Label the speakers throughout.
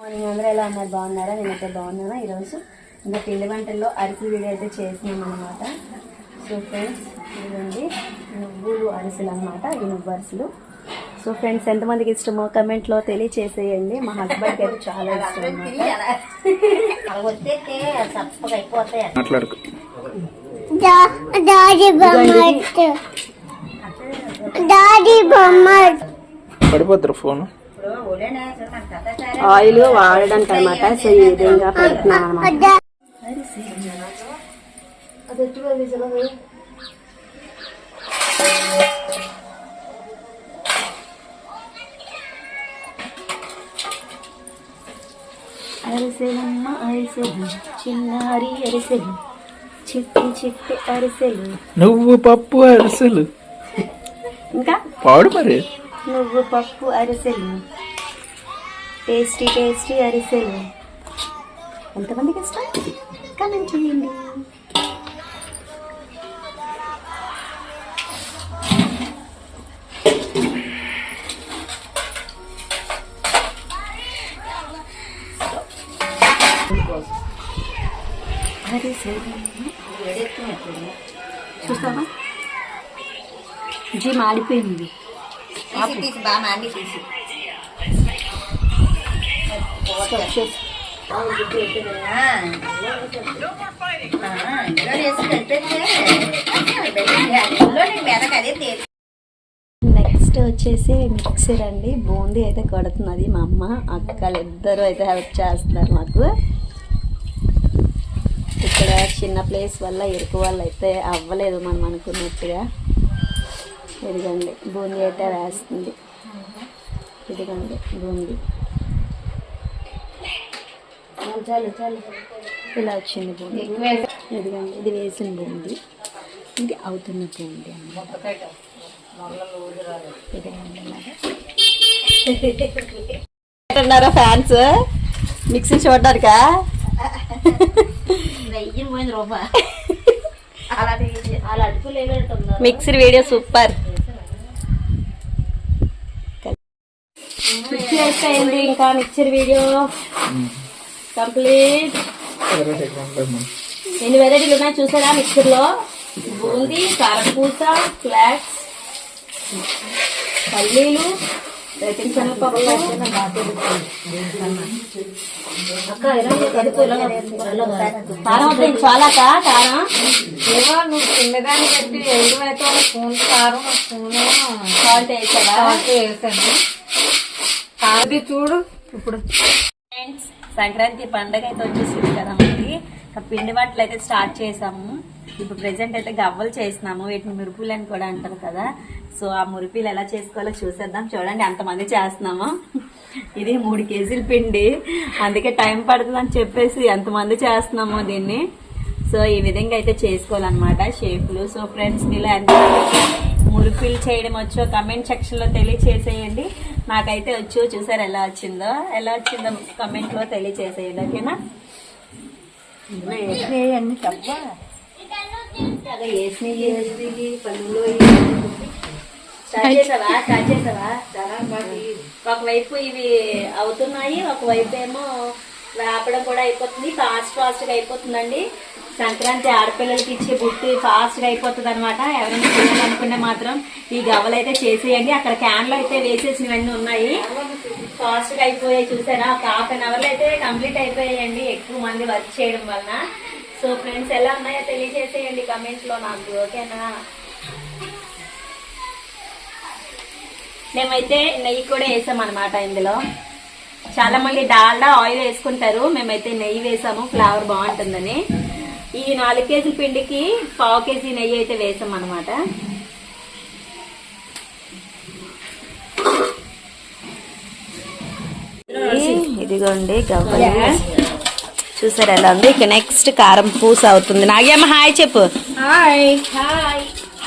Speaker 1: Morning అందరూ ఎలా ఉన్నారు? బాగున్నారా? నేనైతే బాగున్నాను. ఈరోజు ఇంకా పిండి వంటల్లో అరిసి వీడియో అయితే చేసినాం అనమాట సో ఫ్రెండ్స్ ఇదండి నువ్వులు అరిసెలు అనమాట ఈ నువ్వు అరిసెలు. సో ఫ్రెండ్స్ ఎంతమందికి ఇష్టమో కమెంట్లో తెలియచేసేయండి. మా హస్బెండ్కి అయితే చాలా ఇష్టం అనమాట
Speaker 2: బొమ్మ
Speaker 3: పడిపోతారు ఫోన్.
Speaker 1: ఆయిల్ వాడడానికి అనమాట సో ఈ విధంగా పెడుతున్నాం అనమాట అరిసెలమ్మ అరిసెలు చిన్నారి అరిసెలు చిట్టి చిట్టి అరిసెలు.
Speaker 3: నువ్వు పప్పు అరిసెలు.
Speaker 1: ఇంకా?
Speaker 3: పాడు మరి.
Speaker 1: నువ్వు పప్పు అరిసెలు. టేస్టీ టేస్టీ అరిసెలు. ఎంతమందికి ఇష్టం? కమెంట్ చేయండి. చూస్తావా? జీ మాడిపోయింది. స్టాప్ చేసి నెక్స్ట్ వచ్చేసి మిక్సర్ అండి. బూందీ అయితే కొడుతున్నది మా అమ్మ. అక్కలు ఇద్దరు అయితే హెల్ప్ చేస్తున్నారు మాకు. ఇక్కడ చిన్న ప్లేస్ వల్ల ఇరుకు వాళ్ళు అయితే అవ్వలేదు మనం అనుకున్నట్టుగా. ఇదిగోండి బూందీ అయితే వేస్తుంది. ఇదిగోండి బూందీ. చాలు చాలు. ఇలా వచ్చింది బూందీ. ఇదిగోండి ఇది వేసిన బూందీ. ఇది అవుతున్న బూందీ అన్నమాట. అంటున్నారా fans mixie చూడడానికా? Mixie video super. అయిపోయింది ఇంకా మిక్సర్ వీడియో కంప్లీట్ ఎన్ని వెరైటీలు ఉన్నాయి చూసారా మిక్సర్లో? బూందీ కారపూస ఫ్లాక్స్ పల్లీలు రేటింగ్ కారం చాలా కారం
Speaker 4: ఏమో నువ్వు తిన్నదాన్ని బట్టి ఎవరు అయితే స్పూన్ కారం స్పూన్
Speaker 1: సాల్ట్ వేసావా?
Speaker 4: సాల్ట్ వేసాను. అది చూడు. ఇప్పుడు
Speaker 1: ఫ్రెండ్స్ సంక్రాంతి పండగ అయితే వచ్చేసింది కదా మనకి. పిండి వంటలు అయితే స్టార్ట్ చేసాము. ఇప్పుడు ప్రెసెంట్ అయితే గవ్వలు చేసినాము. వీటిని మురుపులు అని కూడా అంటారు కదా. సో ఆ మురిపిలు ఎలా చేసుకోవాలో చూసేద్దాం. చూడండి అంతమంది చేస్తున్నాము. ఇది మూడు కేజీల పిండి. అందుకే టైం పడుతుంది అని చెప్పేసి ఎంతమంది చేస్తున్నాము దీన్ని. సో ఈ విధంగా అయితే చేసుకోవాలన్నమాట షేపులు. సో ఫ్రెండ్స్ మీలో ఎంత మురిపిలు చేయడం వచ్చో కమెంట్ సెక్షన్లో తెలియచేసేయండి. నాకైతే వచ్చు చూసారు ఎలా వచ్చిందో. ఎలా వచ్చిందో కమెంట్లో తెలియచేసేయండి ఓకేనా?
Speaker 4: అన్ని తప్ప.
Speaker 1: వేసినవి వేసినవి పనులు ఒకవైపు ఇవి అవుతున్నాయి ఒకవైపు ఏమో వేపడం కూడా అయిపోతుంది. ఫాస్ట్ ఫాస్ట్గా అయిపోతుందండి. సంక్రాంతి ఆడపిల్లలకి ఇచ్చే బుట్టి ఫాస్ట్గా అయిపోతుంది అనమాట ఎవరైనా చేయాలనుకుంటే మాత్రం ఈ గవ్వలు అయితే చేసేయండి. అక్కడ క్యాన్లు అయితే వేసేసినవన్నీ ఉన్నాయి. ఫాస్ట్గా అయిపోయాయి చూసారా? ఒక హాఫ్ అన్ అవర్లో అయితే కంప్లీట్ అయిపోయాయండి. ఎక్కువ మంది వర్క్ చేయడం వలన. సో ఫ్రెండ్స్ ఎలా ఉన్నాయో తెలియజేసేయండి కమెంట్స్లో నాకు ఓకేనా? మేమైతే నెయ్యి కూడా వేసాం అనమాట ఇందులో. చాలా మంది డాల్డా ఆయిల్ వేసుకుంటారు. మేమైతే నెయ్యి వేసాము. ఫ్లేవర్ బాగుంటుందని. ఈ నాలుగు కేజీల పిండికి పావు కేజీ నెయ్యి అయితే వేసాం అనమాట ఇదిగోండి గవ్వలు. చూసారు ఎలా ఉంది? ఇక నెక్స్ట్ కారం పూస అవుతుంది. నాగేమ్మ హాయ్ చెప్పు.
Speaker 4: హాయ్.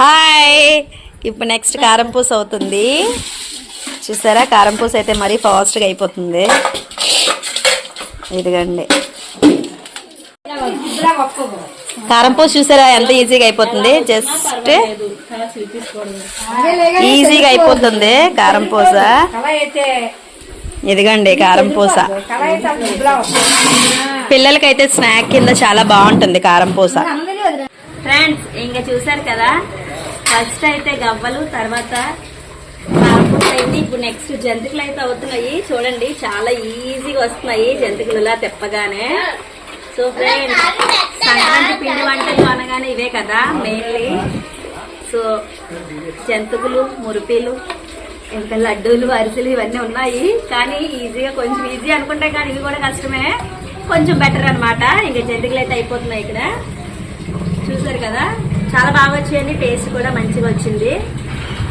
Speaker 1: హాయ్. ఇప్పుడు నెక్స్ట్ కారం పూస అవుతుంది. చూసారా? కారం పూస అయితే మరీ ఫాస్ట్గా అయిపోతుంది. ఇదిగండి. కారం పూస చూసారా? ఎంత ఈజీగా అయిపోతుంది. జస్ట్ ఈజీగా అయిపోతుంది కారం పూస. ఇదిగండి కారం పూస. పిల్లలకైతే స్నాక్ కింద చాలా బాగుంటుంది కారం పూస.
Speaker 4: ఫ్రెండ్స్ ఇంకా చూసారు కదా? ఫస్ట్ అయితే గవ్వలు తర్వాత కారపూస ఇప్పుడు నెక్స్ట్ జంతికలు అయితే అవుతున్నాయి. చూడండి చాలా ఈజీగా వస్తున్నాయి జంతికలు తెప్పగానే. సో ఫ్రెండ్స్ సంక్రాంతి పిండి వంటలు అనగానే ఇవే కదా మెయిన్లీ సో జంతికలు మురిపీలు ఇంకా లడ్డూలు అరిసెలు ఇవన్నీ ఉన్నాయి. కానీ ఈజీగా కొంచెం ఈజీ అనుకుంటే కానీ ఇవి కూడా కష్టమే. కొంచెం బెటర్ అన్నమాట. ఇంకా జంతికలు అయితే అయిపోతున్నాయి ఇక్కడ. చూసారు కదా? చాలా బాగా వచ్చాయండి. టేస్ట్ కూడా మంచిగా వచ్చింది.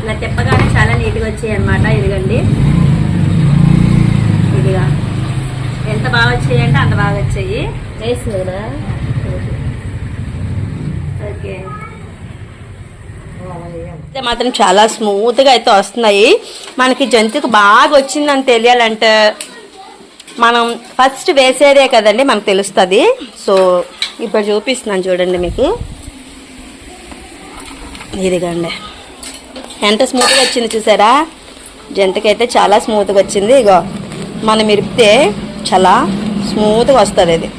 Speaker 4: ఇలా తిప్పగానే చాలా నీట్గా వచ్చాయి అనమాట ఇదిగండి. ఇదిగా. ఎంత బాగా వచ్చాయంటే అంత బాగా వచ్చాయి. వేసి కదా? ఓకే.
Speaker 1: అయితే మాత్రం చాలా స్మూత్గా అయితే వస్తున్నాయి. మనకి జంతుకు బాగా వచ్చిందని తెలియాలంటే మనం ఫస్ట్ వేసేదే కదండి మనకు తెలుస్తుంది. సో ఇప్పుడు చూపిస్తున్నాను చూడండి మీకు. ఇదిగండి. ఎంత స్మూత్గా వచ్చింది చూసారా? జంతుకైతే చాలా స్మూత్గా వచ్చింది. ఇగో మనం ఇరిపితే చాలా స్మూత్గా వస్తుంది ఇది.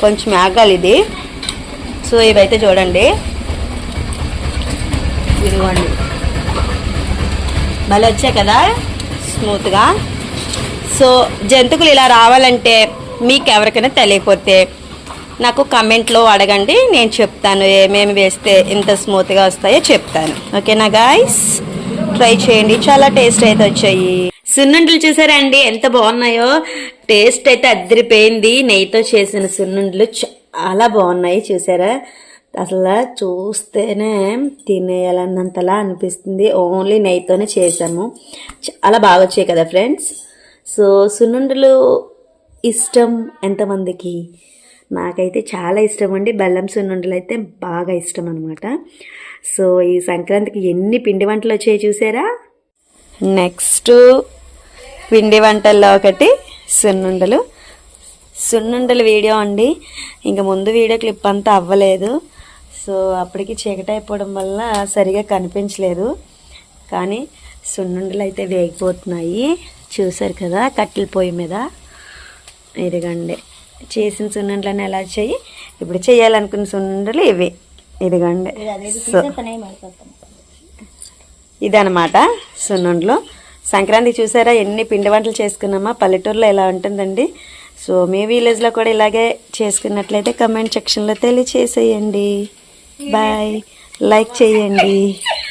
Speaker 1: కొంచెం ఆగాలి ఇది. సో ఇవైతే చూడండి. ఇదిగోండి. భలే వచ్చాయి కదా? స్మూత్గా సో జంతుకులు ఇలా రావాలంటే మీకు ఎవరికైనా తెలియకపోతే నాకు కమెంట్లో అడగండి నేను చెప్తాను ఏమేమి వేస్తే ఎంత స్మూత్గా వస్తాయో చెప్తాను. ఓకేనా గాయస్ ట్రై చేయండి చాలా టేస్ట్ అయితే వచ్చాయి. సున్నుండలు చూసారా అండి? ఎంత బాగున్నాయో? టేస్ట్ అయితే అద్దరిపోయింది. నెయ్యితో చేసిన సున్నుండలు చాలా బాగున్నాయి చూసారా? అసలు చూస్తేనే తినేయాలన్నంతలా అనిపిస్తుంది. ఓన్లీ నెయ్యితోనే చేసాము చాలా బాగా వచ్చాయి కదా ఫ్రెండ్స్ సో సున్నుండలు ఇష్టం ఎంతమందికి? నాకైతే చాలా ఇష్టం అండి. బెల్లం సున్నుండలు అయితే బాగా ఇష్టం అనమాట సో ఈ సంక్రాంతికి ఎన్ని పిండి వంటలు వచ్చాయి చూసారా? నెక్స్ట్ పిండి వంటల్లో ఒకటి సున్నుండలు. సున్నుండల వీడియో అండి. ఇంకా ముందు వీడియో క్లిప్ అంతా అవ్వలేదు. సో అప్పటికి చీకటి అయిపోవడం వల్ల సరిగా కనిపించలేదు. కానీ సున్నుండలు అయితే వేగిపోతున్నాయి. చూసారు కదా కట్టెల పొయ్యి మీద. ఇదిగండి. చేసిన సున్నుండలను ఎలా చేయి. ఇప్పుడు చేయాలనుకున్న సున్నుండలు ఇవి. ఇదిగండి. సో ఇదనమాట సున్నుండలు. సంక్రాంతి చూసారా? ఎన్ని పిండి వంటలు చేసుకున్నామా? పల్లెటూరులో ఎలా ఉంటుందండి? సో మీ విలేజ్లో కూడా ఇలాగే చేసుకున్నట్లయితే కమెంట్ సెక్షన్లో తెలియచేసేయండి. బాయ్ లైక్ చేయండి.